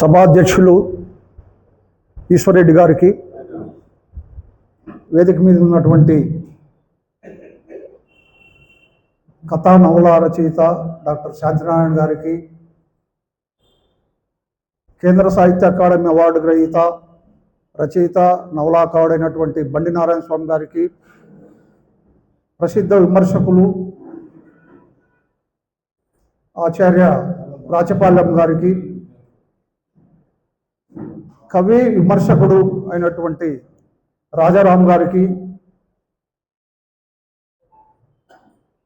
సభాధ్యక్షులు ఈశ్వరెడ్డి గారికి వేదిక మీద ఉన్నటువంటి కథా నవల రచయిత డాక్టర్ శాంతినారాయణ గారికి కేంద్ర సాహిత్య అకాడమీ అవార్డు గ్రహీత రచయిత నవలాకారుడైనటువంటి బండి నారాయణ స్వామి గారికి ప్రసిద్ధ విమర్శకులు ఆచార్య రాచపాలెం గారికి కవి విమర్శకుడు అయినటువంటి రాజారాం గారికి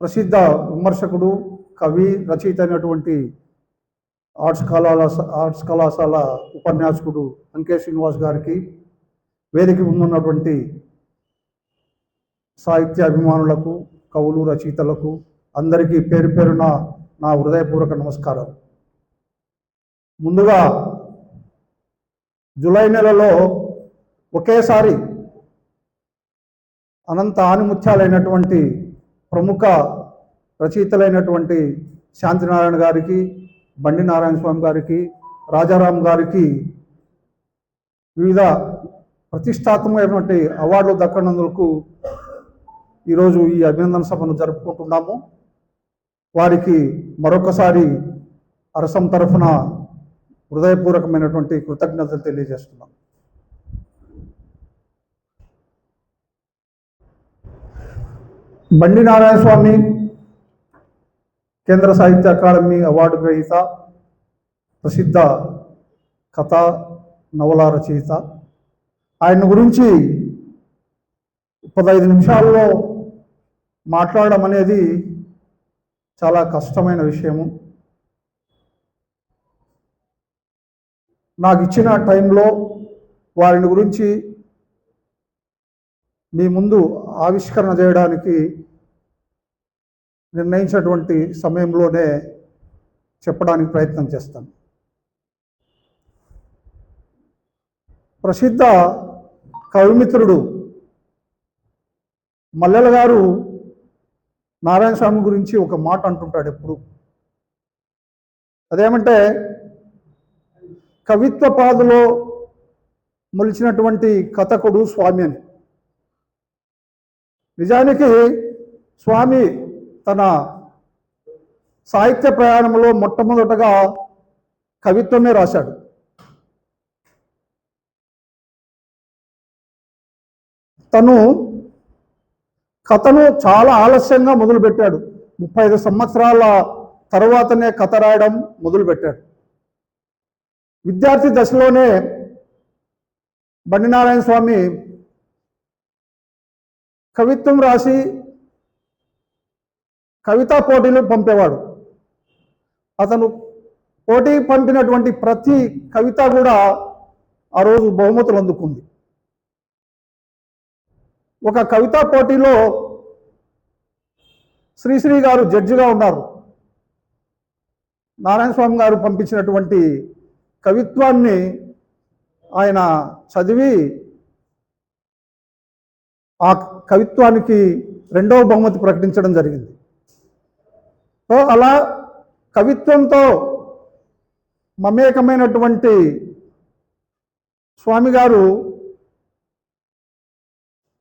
ప్రసిద్ధ విమర్శకుడు కవి రచయిత అయినటువంటి ఆర్ట్స్ కళాశాల ఆర్ట్స్ కళాశాల ఉపన్యాసకుడు అంకే శ్రీనివాస్ గారికి వేదిక ముందున్నటువంటి సాహిత్య అభిమానులకు కవులు రచయితలకు అందరికీ పేరు పేరున నా హృదయపూర్వక నమస్కారం. ముందుగా జూలై నెలలో ఒకేసారి అనంత ఆనిముత్యాలైనటువంటి ప్రముఖ రచయితలైనటువంటి శాంతినారాయణ గారికి బండి నారాయణ స్వామి గారికి రాజారాం గారికి వివిధ ప్రతిష్టాత్మకమైనటువంటి అవార్డులు దక్కనందుకు ఈరోజు ఈ అభినందన సభను జరుపుకుంటున్నాము. వారికి మరొకసారి అరసం తరఫున హృదయపూర్వకమైనటువంటి కృతజ్ఞతలు తెలియజేస్తున్నాం. బండి నారాయణ స్వామి కేంద్ర సాహిత్య అకాడమీ అవార్డు గ్రహీత ప్రసిద్ధ కథ నవల రచయిత ఆయన గురించి పదహైదు నిమిషాల్లో మాట్లాడడం అనేది చాలా కష్టమైన విషయము. నాకు ఇచ్చిన టైంలో వారిని గురించి మీ ముందు ఆవిష్కరణ చేయడానికి నిర్ణయించినటువంటి సమయంలోనే చెప్పడానికి ప్రయత్నం చేస్తాను. ప్రసిద్ధ కవిమిత్రుడు మల్లెల గారు నారాయణ స్వామి గురించి ఒక మాట అంటుంటాడు ఎప్పుడు. అదేమంటే కవిత్వ పాదులో మొలిచినటువంటి కథకుడు స్వామి అని. నిజానికి స్వామి తన సాహిత్య ప్రయాణంలో మొట్టమొదటగా కవిత్వమే రాశాడు. తను కథను చాలా ఆలస్యంగా మొదలుపెట్టాడు. ముప్పై ఐదు సంవత్సరాల తర్వాతనే కథ రాయడం మొదలుపెట్టాడు. విద్యార్థి దశలోనే బండినారాయణ స్వామి కవిత్వం రాసి కవితా పోటీలు పంపేవాడు. అతను పోటీ పంపినటువంటి ప్రతి కవిత కూడా ఆ రోజు బహుమతులు అందుకుంది. ఒక కవితా పోటీలో శ్రీశ్రీ గారు జడ్జిగా ఉన్నారు. నారాయణ స్వామి గారు పంపించినటువంటి కవిత్వాన్ని ఆయన చదివి ఆ కవిత్వానికి రెండవ బహుమతి ప్రకటించడం జరిగింది. సో అలా కవిత్వంతో మమేకమైనటువంటి స్వామి గారు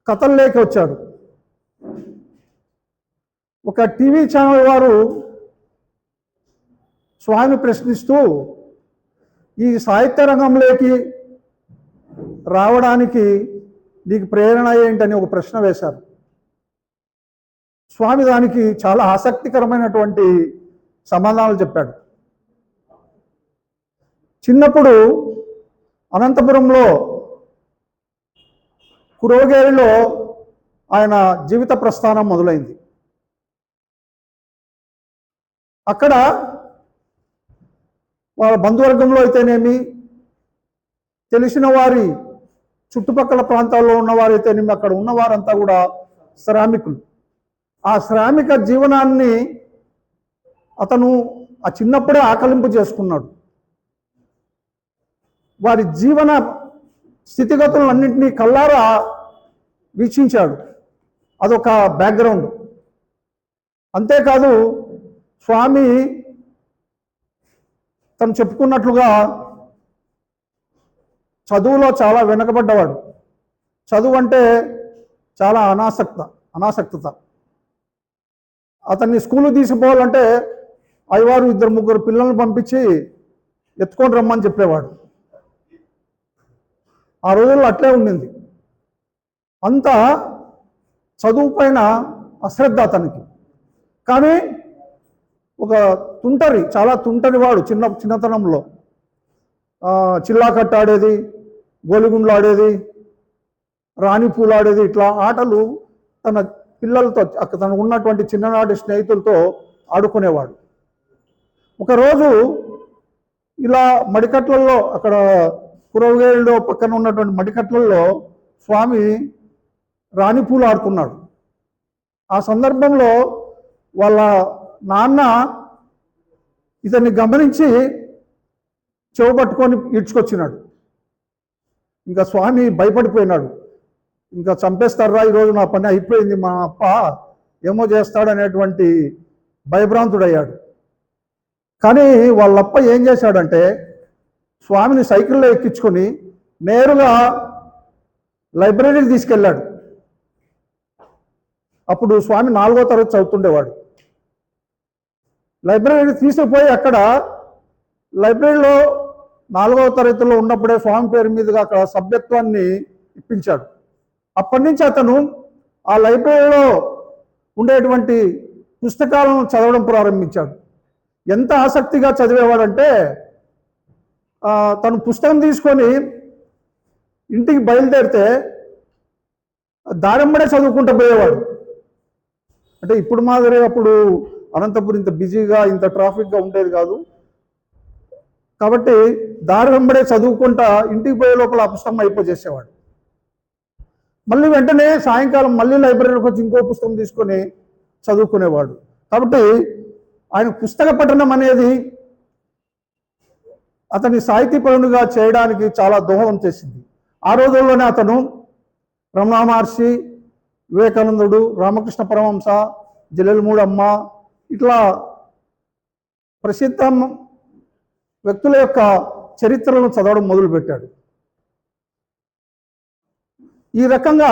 కథల్లోకి వచ్చాడు ఒక టీవీ ఛానల్ వారు స్వామి ప్రశ్నిస్తూ ఈ సాహిత్య రంగంలోకి రావడానికి నీకు ప్రేరణ ఏంటని ఒక ప్రశ్న వేశారు. స్వామి దానికి చాలా ఆసక్తికరమైనటువంటి సమాధానాలు చెప్పాడు. చిన్నప్పుడు అనంతపురంలో కురోగేరిలో ఆయన జీవిత ప్రస్థానం మొదలైంది. అక్కడ వాళ్ళ బంధువర్గంలో అయితేనేమి తెలిసిన వారి చుట్టుపక్కల ప్రాంతాల్లో ఉన్నవారైతేనేమి అక్కడ ఉన్నవారంతా కూడా శ్రామికులు. ఆ శ్రామిక జీవనాన్ని అతను ఆ చిన్నప్పుడే ఆకలింపు చేసుకున్నాడు. వారి జీవన స్థితిగతులన్నింటినీ కల్లారా వీక్షించాడు. అదొక బ్యాక్గ్రౌండ్. అంతేకాదు స్వామి తను చెప్పుకున్నట్లుగా చదువులో చాలా వెనుకబడ్డవాడు. చదువు అంటే చాలా అనాసక్త అనాసక్తత. అతన్ని స్కూల్ తీసుకుపోవాలంటే అయ్యవారు ఇద్దరు ముగ్గురు పిల్లల్ని పంపించి ఎత్తుకొని రమ్మని చెప్పేవాడు. ఆ రోజుల్లో అట్లే ఉండింది. అంతా చదువు పైన అశ్రద్ధ అతనికి. కానీ ఒక తుంటరి చాలా తుంటరి వాడు చిన్న చిన్నతనంలో. ఆ, చిల్లాకట్ట ఆడేది గోలిగుండ్లు ఆడేది రాణిపూలు ఆడేది ఇట్లా ఆటలు తన పిల్లలతో అక్క- తనకు ఉన్నటువంటి చిన్ననాటి స్నేహితులతో ఆడుకునేవాడు. ఒకరోజు ఇలా మడికట్లలో అక్కడ కురవగేళ్ళలో పక్కన ఉన్నటువంటి మడికట్లలో స్వామి రాణిపూలు ఆడుతున్నాడు. ఆ సందర్భంలో వాళ్ళ నాన్న ఇతన్ని గమనించి చెవు పట్టుకొని ఈడ్చుకొచ్చినాడు. ఇంకా స్వామి భయపడిపోయినాడు. ఇంకా చంపేస్తారా ఈరోజు నా పని అయిపోయింది మా అప్ప ఏమో చేస్తాడనేటువంటి భయభ్రాంతుడయ్యాడు. కానీ వాళ్ళప్ప ఏం చేశాడంటే స్వామిని సైకిల్లో ఎక్కించుకొని నేరుగా లైబ్రరీకి తీసుకెళ్ళాడు. అప్పుడు స్వామి నాలుగో తరగతి చదువుతుండేవాడు. లైబ్రరీని తీసుకుపోయి అక్కడ లైబ్రరీలో నాలుగవ తరగతిలో ఉన్నప్పుడే స్వామి పేరు మీదుగా అక్కడ సభ్యత్వాన్ని ఇప్పించాడు. అప్పటి నుంచి అతను ఆ లైబ్రరీలో ఉండేటువంటి పుస్తకాలను చదవడం ప్రారంభించాడు. ఎంత ఆసక్తిగా చదివేవాడంటే తను పుస్తకం తీసుకొని ఇంటికి బయలుదేరితే దారంబడే చదువుకుంటూ పోయేవాడు. అంటే ఇప్పుడు మాదిరి అప్పుడు అనంతపురం ఇంత బిజీగా ఇంత ట్రాఫిక్గా ఉండేది కాదు. కాబట్టి దారి వెంబడే చదువుకుంటా ఇంటికి పోయే లోపల పుస్తకం అయిపోచేసేవాడు మళ్ళీ వెంటనే సాయంకాలం మళ్ళీ లైబ్రరీకి వచ్చి ఇంకో పుస్తకం తీసుకొని చదువుకునేవాడు. కాబట్టి ఆయన పుస్తక పఠనం అనేది అతని సాహితీపరునిగా చేయడానికి చాలా దోహదం చేసింది. ఆ రోజుల్లోనే అతను రమణ మహర్షి వివేకానందుడు రామకృష్ణ పరమహంస జలెలమూడమ్మ ఇట్లా ప్రసిద్ధ వ్యక్తుల యొక్క చరిత్రలను చదవడం మొదలుపెట్టాడు. ఈ రకంగా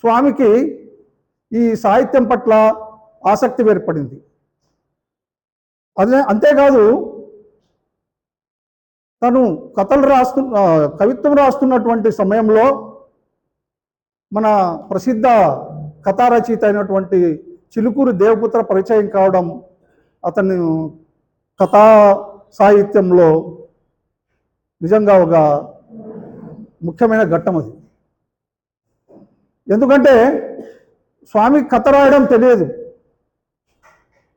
స్వామికి ఈ సాహిత్యం పట్ల ఆసక్తి ఏర్పడింది. అదే అంతేకాదు తను కథలు రాస్తు కవిత్వం రాస్తున్నటువంటి సమయంలో మన ప్రసిద్ధ కథారచయిత అయినటువంటి చిలుకూరు దేవపుత్ర పరిచయం కావడం అతను కథా సాహిత్యంలో నిజంగా ఒక ముఖ్యమైన ఘట్టం అది. ఎందుకంటే స్వామి కథ రాయడం తెలియదు.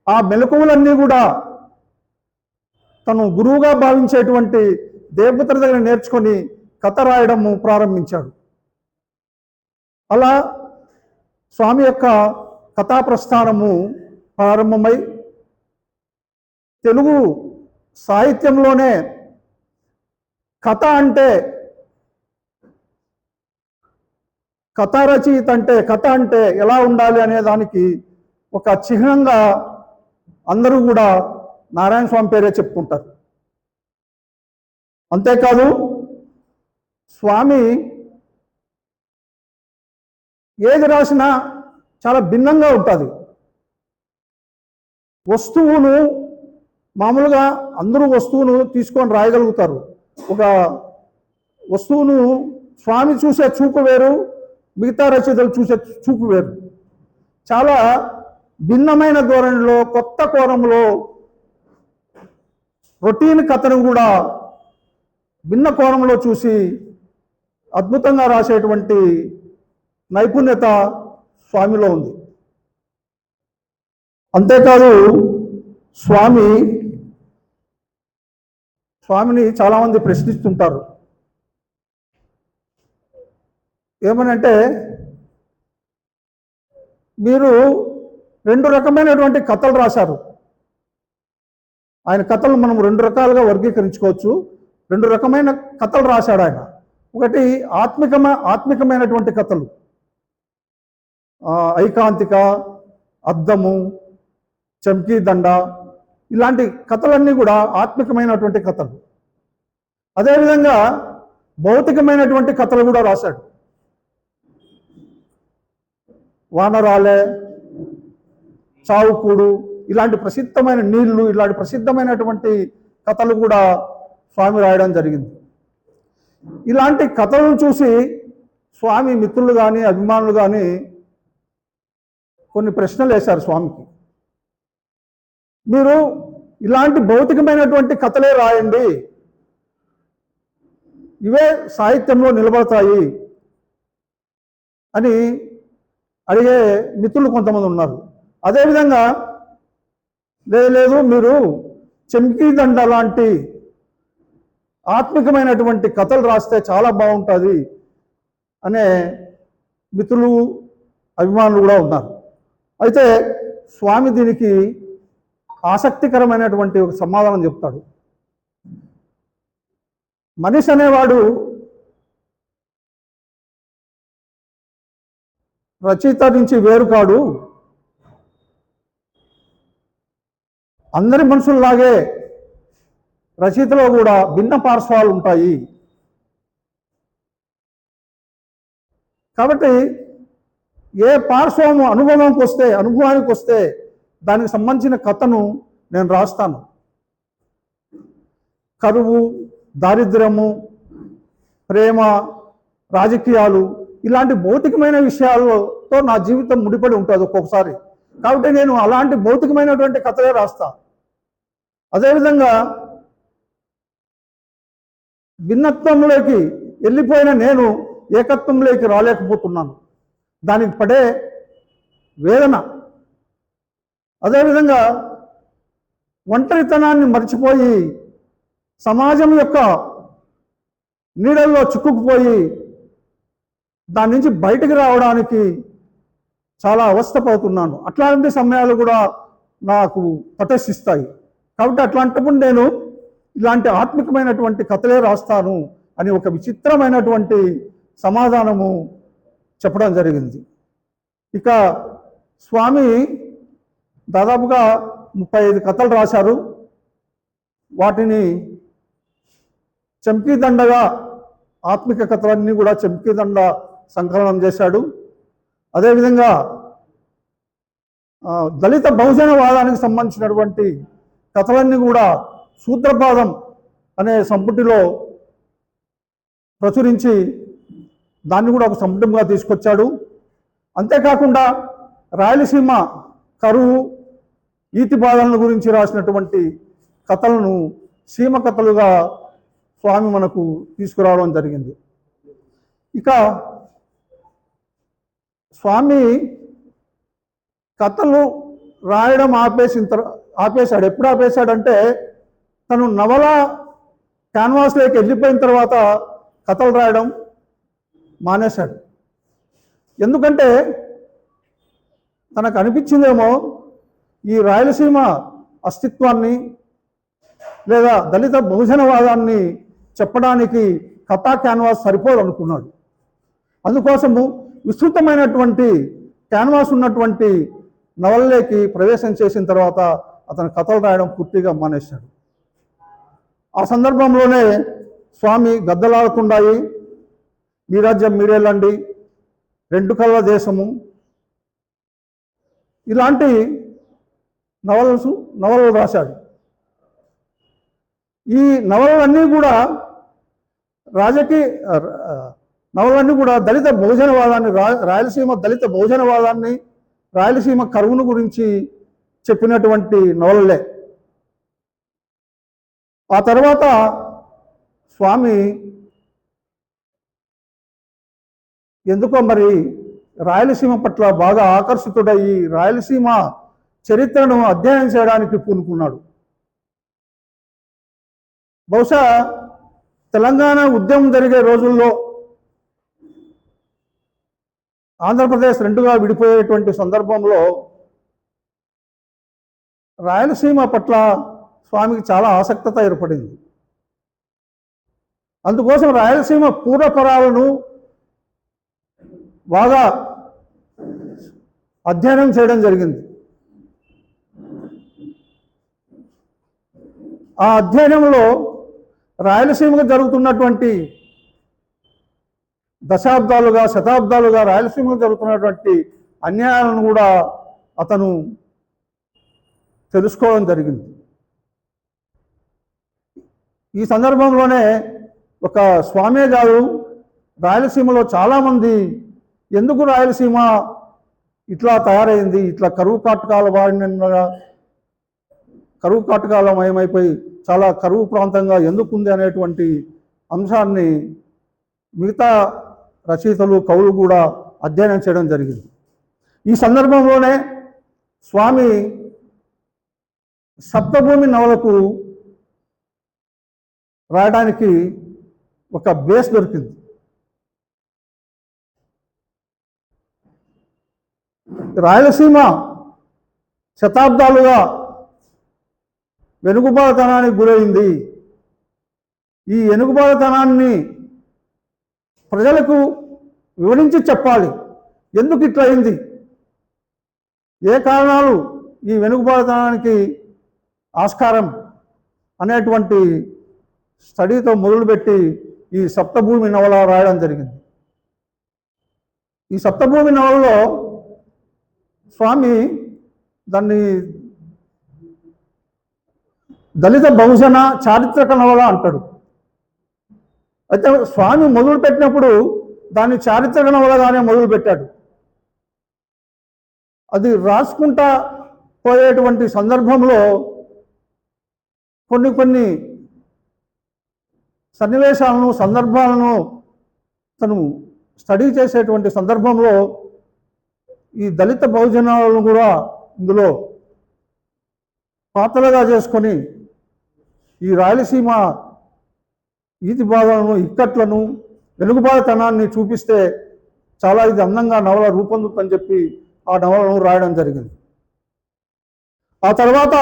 ఆ మెలకువలన్నీ కూడా తను గురువుగా భావించేటువంటి దేవపుత్ర దగ్గర నేర్చుకొని కథ రాయడము ప్రారంభించాడు. అలా స్వామి యొక్క కథా ప్రస్థానము ప్రారంభమై తెలుగు సాహిత్యంలోనే కథ అంటే కథా రచయిత అంటే కథ అంటే ఎలా ఉండాలి అనే దానికి ఒక చిహ్నంగా అందరూ కూడా నారాయణ స్వామి పేరే చెప్పుకుంటారు. అంతేకాదు స్వామి ఏది రాసినా చాలా భిన్నంగా ఉంటుంది. వస్తువును మామూలుగా అందరూ వస్తువును తీసుకొని రాయగలుగుతారు. ఒక వస్తువును స్వామి చూసే చూపు వేరు మిగతా రచయితలు చూసే చూపు వేరు. చాలా భిన్నమైన ధోరణిలో కొత్త కోణంలో రొటీన్ కథను కూడా భిన్న కోణంలో చూసి అద్భుతంగా రాసేటువంటి నైపుణ్యత స్వామిలో ఉంది. అంతేకాదు స్వామి స్వామిని చాలామంది ప్రశ్నిస్తుంటారు. ఏమనంటే మీరు రెండు రకమైనటువంటి కథలు రాశారు. ఆయన కథలు మనం రెండు రకాలుగా వర్గీకరించుకోవచ్చు. రెండు రకమైన కథలు రాశాడు ఆయన. ఒకటి ఆత్మికమ ఆత్మికమైనటువంటి కథలు. ఐకాంతిక అద్దము చమ్కీ దండ ఇలాంటి కథలన్నీ కూడా ఆత్మికమైనటువంటి కథలు. అదేవిధంగా భౌతికమైనటువంటి కథలు కూడా రాశాడు. వానరాలే చావుకూడు ఇలాంటి ప్రసిద్ధమైన నీళ్ళు ఇలాంటి ప్రసిద్ధమైనటువంటి కథలు కూడా స్వామి రాయడం జరిగింది. ఇలాంటి కథలను చూసి స్వామి మిత్రులు కానీ అభిమానులు కానీ కొన్ని ప్రశ్నలు వేశారు స్వామికి. మీరు ఇలాంటి భౌతికమైనటువంటి కథలే రాయండి. ఇవే సాహిత్యంలో నిలబడతాయి అని అడిగే మిత్రులు కొంతమంది ఉన్నారు. అదేవిధంగా లేదు లేదు మీరు చెంకీదండ లాంటి ఆత్మికమైనటువంటి కథలు రాస్తే చాలా బాగుంటుంది అనే మిత్రులు అభిమానులు కూడా ఉన్నారు. అయితే స్వామి దీనికి ఆసక్తికరమైనటువంటి ఒక సమాధానం చెప్తాడు. మనిషి అనేవాడు రచయిత నుంచి వేరు కాడు. అందరి మనుషుల్లాగే రచయితలో కూడా భిన్న పార్శ్వాలు ఉంటాయి. కాబట్టి ఏ పార్శ్వము అనుభవంకి వస్తే అనుభవానికి వస్తే దానికి సంబంధించిన కథను నేను రాస్తాను. కరువు దారిద్ర్యము ప్రేమ రాజకీయాలు ఇలాంటి భౌతికమైన విషయాలతో నా జీవితం ముడిపడి ఉంటుంది ఒక్కొక్కసారి. కాబట్టి నేను అలాంటి భౌతికమైనటువంటి కథలే రాస్తా. అదేవిధంగా భిన్నత్వంలోకి వెళ్ళిపోయిన నేను ఏకత్వంలోకి రాలేకపోతున్నాను. దానికి పడే వేదన. అదేవిధంగా ఒంటరితనాన్ని మర్చిపోయి సమాజం యొక్క నీడల్లో చిక్కుకుపోయి దాని నుంచి బయటికి రావడానికి చాలా అవస్థపడుతున్నాను. అట్లాంటి సమయాలు కూడా నాకు ప్రదర్శిస్తాయి. కాబట్టి అట్లాంటప్పుడు నేను ఇలాంటి ఆత్మికమైనటువంటి కథలే రాస్తాను అని ఒక విచిత్రమైనటువంటి సమాధానము చెప్పడం జరిగింది. ఇక స్వామి దాదాపుగా ముప్పై ఐదు కథలు రాశారు. వాటిని చంకీదండగా ఆత్మిక కథలన్నీ కూడా చంకీదండ సంకలనం చేశాడు. అదేవిధంగా దళిత బహుజనవాదానికి సంబంధించినటువంటి కథలన్నీ కూడా సూత్రపాదం అనే సంపుటిలో ప్రచురించి దాన్ని కూడా ఒక సముద్రంగా తీసుకొచ్చాడు. అంతేకాకుండా రాయలసీమ కరువు ఈతి బాధల గురించి రాసినటువంటి కథలను సీమ కథలుగా స్వామి మనకు తీసుకురావడం జరిగింది. ఇక స్వామి కథలు రాయడం ఆపేసిన తర్వా ఆపేశాడు. ఎప్పుడు ఆపేశాడంటే తను నవల క్యాన్వాస్లోకి వెళ్ళిపోయిన తర్వాత కథలు రాయడం మానేశాడు. ఎందుకంటే తనకు అనిపించిందేమో ఈ రాయలసీమ అస్తిత్వాన్ని లేదా దళిత బహుజనవాదాన్ని చెప్పడానికి కథా క్యాన్వాస్ సరిపోదు అనుకున్నాడు అందుకోసము విస్తృతమైనటువంటి క్యాన్వాస్ ఉన్నటువంటి నవలలోకి ప్రవేశం చేసిన తర్వాత అతను కథలు రాయడం పూర్తిగా మానేశాడు. ఆ సందర్భంలోనే స్వామి గద్దలాడుతుండాయి. మీ రాజ్యం మీరేళ్ళండి రెండు కళ్ళ దేశము. ఇలాంటి నవలసు నవలలు రాశాడు. ఈ నవలలన్నీ కూడా రాజకీయ నవలన్నీ కూడా దళిత బహుజనవాదాన్ని రా రాయలసీమ దళిత బహుజనవాదాన్ని రాయలసీమ కరువును గురించి చెప్పినటువంటి నవలలే. ఆ తర్వాత స్వామి ఎందుకో మరి రాయలసీమ పట్ల బాగా ఆకర్షితుడయ్యి రాయలసీమ చరిత్రను అధ్యయనం చేయడానికి పూనుకున్నాడు. బహుశా తెలంగాణ ఉద్యమం జరిగే రోజుల్లో ఆంధ్రప్రదేశ్ రెండుగా విడిపోయేటువంటి సందర్భంలో రాయలసీమ పట్ల స్వామికి చాలా ఆసక్తత ఏర్పడింది. అందుకోసం రాయలసీమ పూర్వపరాలను బాగా అధ్యయనం చేయడం జరిగింది. ఆ అధ్యయనంలో రాయలసీమకు జరుగుతున్నటువంటి దశాబ్దాలుగా శతాబ్దాలుగా రాయలసీమకు జరుగుతున్నటువంటి అన్యాయాలను కూడా అతను తెలుసుకోవడం జరిగింది. ఈ సందర్భంలోనే ఒక స్వామే గారు రాయలసీమలో చాలామంది ఎందుకు రాయలసీమ ఇట్లా తయారైంది? ఇట్లా కరువు కాటకాల వాడిన కరువు కాటకాల మయమైపోయి చాలా కరువు ప్రాంతంగా ఎందుకుంది అనేటువంటి అంశాన్ని మిగతా రచయితలు కవులు కూడా అధ్యయనం చేయడం జరిగింది. ఈ సందర్భంలోనే స్వామి సప్తభూమి నవలకు రాయడానికి ఒక బేస్ దొరికింది. రాయలసీమ శతాబ్దాలుగా వెనుకబాటుతనానికి గురైంది. ఈ వెనుకబాటుతనాన్ని ప్రజలకు వివరించి చెప్పాలి. ఎందుకు ఇట్లా అయింది? ఏ కారణాలు ఈ వెనుకబాటుతనానికి ఆస్కారం అనేటువంటి స్టడీతో మొదలుపెట్టి ఈ సప్తభూమి నవల రాయడం జరిగింది. ఈ సప్తభూమి నవలలో స్వామి దాన్ని దళిత బహుజన చారిత్రక నవల అంటాడు. అయితే స్వామి మొదలు పెట్టినప్పుడు దాన్ని చారిత్రక నవలగానే మొదలు పెట్టాడు. అది రాసుకుంటా పోయేటువంటి సందర్భంలో కొన్ని కొన్ని సన్నివేశాలను సందర్భాలను తను స్టడీ చేసేటువంటి సందర్భంలో ఈ దళిత బహుజనాలను కూడా ఇందులో పాత్రలుగా చేసుకొని ఈ రాయలసీమ ఈతి బాధలను ఇక్కట్లను వెనుకబాటుతనాన్ని చూపిస్తే చాలా ఇది అందంగా నవల రూపొందుతుందని చెప్పి ఆ నవలను రాయడం జరిగింది. ఆ తర్వాత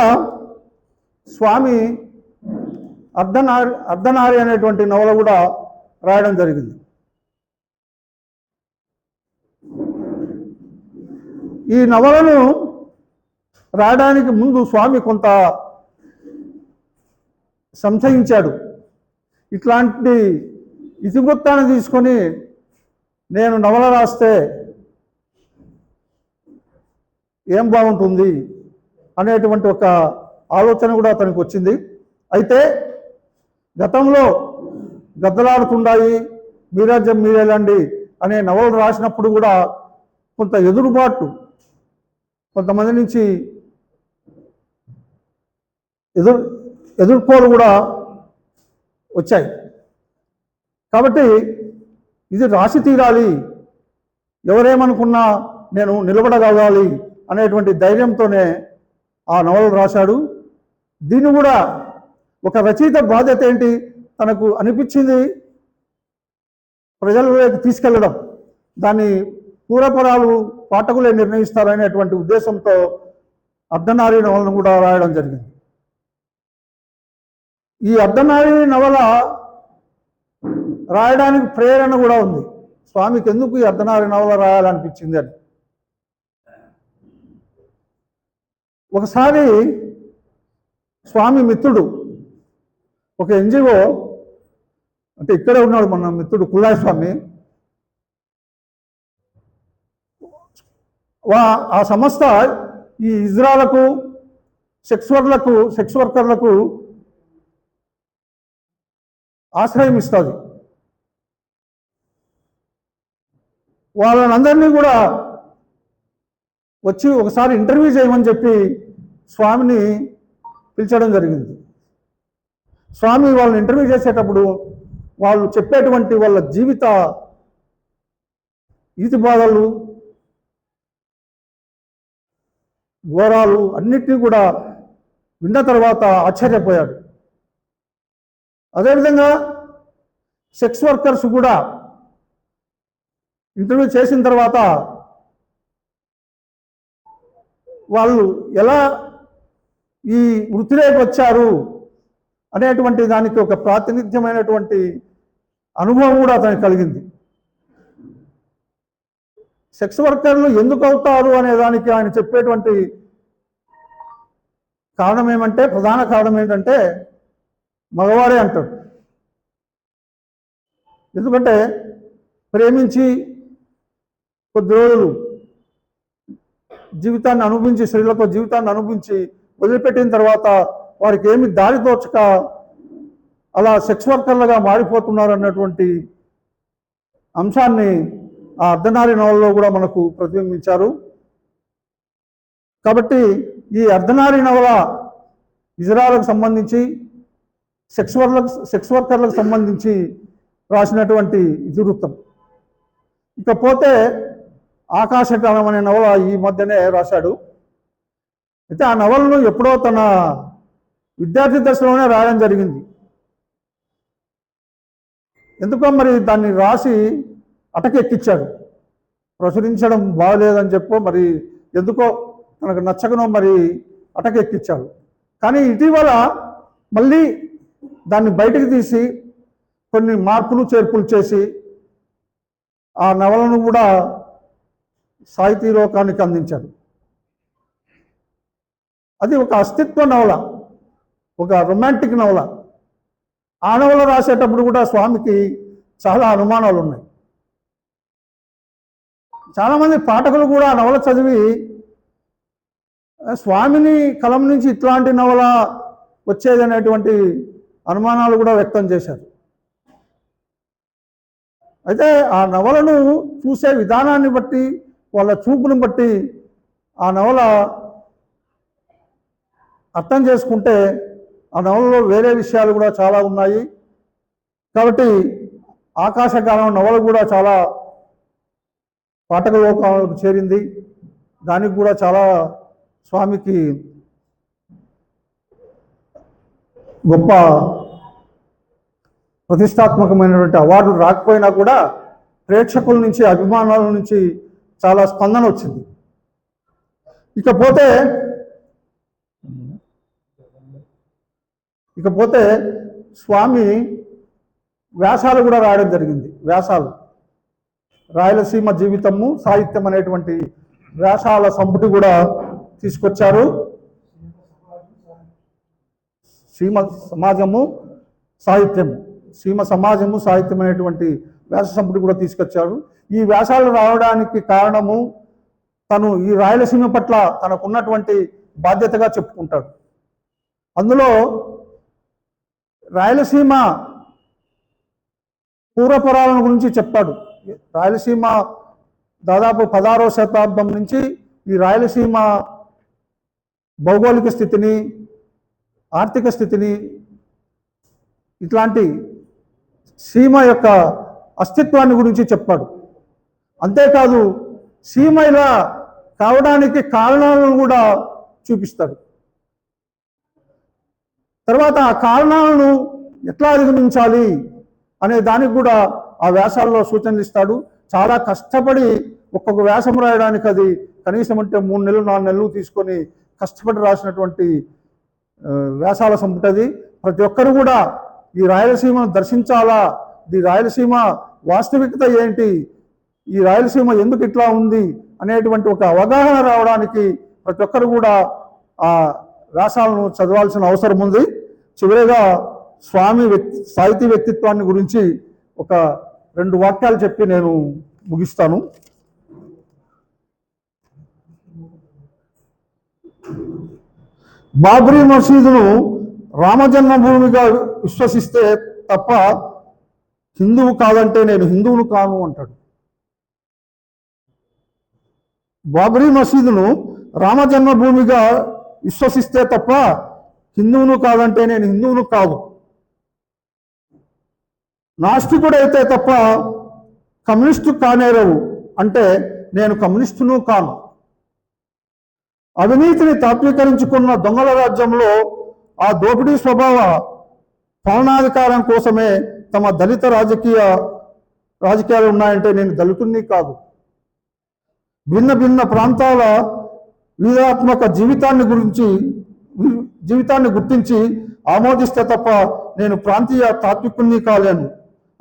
స్వామి అర్ధనారి అర్ధనారి అనేటువంటి నవల కూడా రాయడం జరిగింది. ఈ నవలను రాయడానికి ముందు స్వామి కొంత సంశయించాడు. ఇట్లాంటి ఇతివృత్తాన్ని తీసుకొని నేను నవల రాస్తే ఏం బాగుంటుంది అనేటువంటి ఒక ఆలోచన కూడా అతనికి వచ్చింది. అయితే గతంలో గద్దలాడుతుండాయి మీరాజ్యం మీరేలండి అనే నవలు రాసినప్పుడు కూడా కొంత ఎదురుబాటు కొంతమంది నుంచి ఎదురు ఎదుర్కోలు కూడా వచ్చాయి. కాబట్టి ఇది రాసి తీరాలి. ఎవరేమనుకున్నా నేను నిలబడగలగాలి అనేటువంటి ధైర్యంతోనే ఆ నవలు రాశాడు. దీన్ని కూడా ఒక రచయిత బాధ్యత ఏంటి? తనకు అనిపించింది ప్రజలలోకి తీసుకెళ్ళడం. దాన్ని పూరపరాలు పాఠకులే నిర్ణయిస్తారనేటువంటి ఉద్దేశంతో అర్ధనారి నవలను కూడా రాయడం జరిగింది. ఈ అర్ధనారి నవల రాయడానికి ప్రేరణ కూడా ఉంది. స్వామికి ఎందుకు ఈ అర్ధనారి నవల రాయాలనిపించింది అని. ఒకసారి స్వామి మిత్రుడు ఒక ఎన్జిఓ అంటే ఇక్కడే ఉన్నాడు మన మిత్రుడు కుల్లాయ స్వామి వా ఆ సంస్థ ఈ ఇజ్రాలకు సెక్స్ వర్లకు సెక్స్ వర్కర్లకు ఆశ్రయం ఇస్తుంది. వాళ్ళనందరినీ కూడా వచ్చి ఒకసారి ఇంటర్వ్యూ చేయమని చెప్పి స్వామిని పిలిచడం జరిగింది. స్వామి వాళ్ళని ఇంటర్వ్యూ చేసేటప్పుడు వాళ్ళు చెప్పేటువంటి వాళ్ళ జీవిత ఈతి బాధలు ఘోరాలు అన్నిటినీ కూడా విన్న తర్వాత ఆశ్చర్యపోయాడు. అదేవిధంగా సెక్స్ వర్కర్స్ కూడా ఇంటర్వ్యూ చేసిన తర్వాత వాళ్ళు ఎలా ఈ వృత్తిలోకి వచ్చారు అనేటువంటి దానికి ఒక ప్రాతినిధ్యమైనటువంటి అనుభవం కూడా అతనికి కలిగింది. సెక్స్ వర్కర్లు ఎందుకు అవుతారు అనే దానికి ఆయన చెప్పేటువంటి కారణం ఏమంటే ప్రధాన కారణం ఏంటంటే మగవాడే అంటాడు. ఎందుకంటే ప్రేమించి కొద్ది రోజులు జీవితాన్ని అనుభవించి స్త్రీలతో జీవితాన్ని అనుభవించి వదిలిపెట్టిన తర్వాత వారికి ఏమి దారి తోచక అలా సెక్స్ వర్కర్లుగా మారిపోతున్నారు అన్నటువంటి అంశాన్ని ఆ అర్ధనారి నవలలో కూడా మనకు ప్రతిబింబించారు. కాబట్టి ఈ అర్ధనారి నవల ఇజ్రాయల్కు సంబంధించి సెక్స్ వర్కర్లకు సెక్స్ వర్కర్లకు సంబంధించి రాసినటువంటి ఇతివృత్తం. ఇకపోతే ఆకాశకాలం అనే నవల ఈ మధ్యనే రాశాడు. అయితే ఆ నవలను ఎప్పుడో తన విద్యార్థి దశలోనే రాయడం జరిగింది. ఎందుకో మరి దాన్ని రాసి అటకెక్కిచ్చాడు ప్రచురించడం బాగలేదని చెప్పో మరి ఎందుకో తనకు నచ్చకనో మరి అటకెక్కిచ్చాడు కానీ ఇటీవల మళ్ళీ దాన్ని బయటకు తీసి కొన్ని మార్పులు చేర్పులు చేసి ఆ నవలను కూడా సాహితీ లోకానికి అందించాడు అది ఒక అస్తిత్వ నవల ఒక రొమాంటిక్ నవల. ఆ నవల రాసేటప్పుడు కూడా స్వామికి చాలా అనుమానాలు ఉన్నాయి చాలామంది పాఠకులు కూడా ఆ నవల చదివి స్వామిని కలం నుంచి ఇట్లాంటి నవల వచ్చేదనేటువంటి అనుమానాలు కూడా వ్యక్తం చేశారు. అయితే ఆ నవలను చూసే విధానాన్ని బట్టి వాళ్ళ చూపును బట్టి ఆ నవల అర్థం చేసుకుంటే ఆ నవలలో వేరే విషయాలు కూడా చాలా ఉన్నాయి. కాబట్టి ఆకాశకాలం నవలు కూడా చాలా పాఠక లోకాలకు చేరింది. దానికి కూడా చాలా స్వామికి గొప్ప ప్రతిష్టాత్మకమైనటువంటి అవార్డులు రాకపోయినా కూడా ప్రేక్షకుల నుంచి అభిమానుల నుంచి చాలా స్పందన వచ్చింది. ఇకపోతే ఇకపోతే స్వామి వ్యాసాలు కూడా రాయడం జరిగింది. వ్యాసాలు. రాయలసీమ జీవితము సాహిత్యం అనేటువంటి వ్యాసాల సంపుటి కూడా తీసుకొచ్చారు. సీమ సమాజము సాహిత్యం. సీమ సమాజము సాహిత్యం అనేటువంటి వ్యాస సంపుటి కూడా తీసుకొచ్చారు. ఈ వ్యాసాలు రావడానికి కారణము తను ఈ రాయలసీమ పట్ల తనకున్నటువంటి బాధ్యతగా చెప్పుకుంటాడు. అందులో రాయలసీమ పూర్వపురాలను గురించి చెప్పాడు. రాయలసీమ దాదాపు పదహారవ శతాబ్దం నుంచి ఈ రాయలసీమ భౌగోళిక స్థితిని ఆర్థిక స్థితిని ఇట్లాంటి సీమ యొక్క అస్తిత్వాన్ని గురించి చెప్పాడు. అంతేకాదు సీమ ఇలా కావడానికి కారణాలను కూడా చూపిస్తాడు. తర్వాత ఆ కారణాలను ఎట్లా అధిగమించాలి అనే దానికి కూడా ఆ వ్యాసాల్లో సూచనలు ఇస్తాడు చాలా కష్టపడి ఒక్కొక్క వ్యాసం రాయడానికి అది కనీసం అంటే మూడు నెలలు నాలుగు నెలలు తీసుకొని కష్టపడి రాసినటువంటి వ్యాసాల సంపుటది ప్రతి ఒక్కరు కూడా ఈ రాయలసీమను దర్శించాలా? ఈ రాయలసీమ వాస్తవికత ఏంటి? ఈ రాయలసీమ ఎందుకు ఇట్లా ఉంది? అనేటువంటి ఒక అవగాహన రావడానికి ప్రతి ఒక్కరు కూడా ఆ వ్యాసాలను చదవాల్సిన అవసరం ఉంది. చివరిగా స్వామి వ్యక్తి సాహితీ వ్యక్తిత్వాన్ని గురించి ఒక రెండు వాక్యాలు చెప్పి నేను ముగిస్తాను. బాబ్రీ మసీదును రామజన్మభూమిగా విశ్వసిస్తే తప్ప హిందువు కాదంటే నేను హిందువును కాను అంటాడు. బాబ్రీ మసీదును రామజన్మభూమిగా విశ్వసిస్తే తప్ప హిందువును కాదంటే నేను హిందువును కాదు. నాస్తికుడైతే తప్ప కమ్యూనిస్టు కానేరవు అంటే నేను కమ్యూనిస్టును కాను. అవినీతిని తాత్వీకరించుకున్న దొంగల రాజ్యంలో ఆ దోపిడీ స్వభావ పాలనాధికారం కోసమే తమ దళిత రాజకీయ రాజకీయాలు ఉన్నాయంటే నేను దళితుణ్ణి కాదు. భిన్న భిన్న ప్రాంతాల వ్యూహాత్మక జీవితాన్ని గురించి జీవితాన్ని గుర్తించి ఆమోదిస్తే తప్ప నేను ప్రాంతీయ తాత్వికుణ్ణి కాలేను.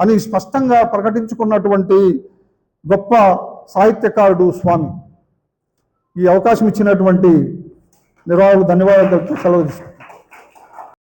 అని స్పష్టంగా ప్రకటించుకున్నటువంటి గొప్ప సాహిత్యకారుడు స్వామి. ఈ అవకాశం ఇచ్చినటువంటి నిర్వాహకులకు ధన్యవాదాలు సెలవు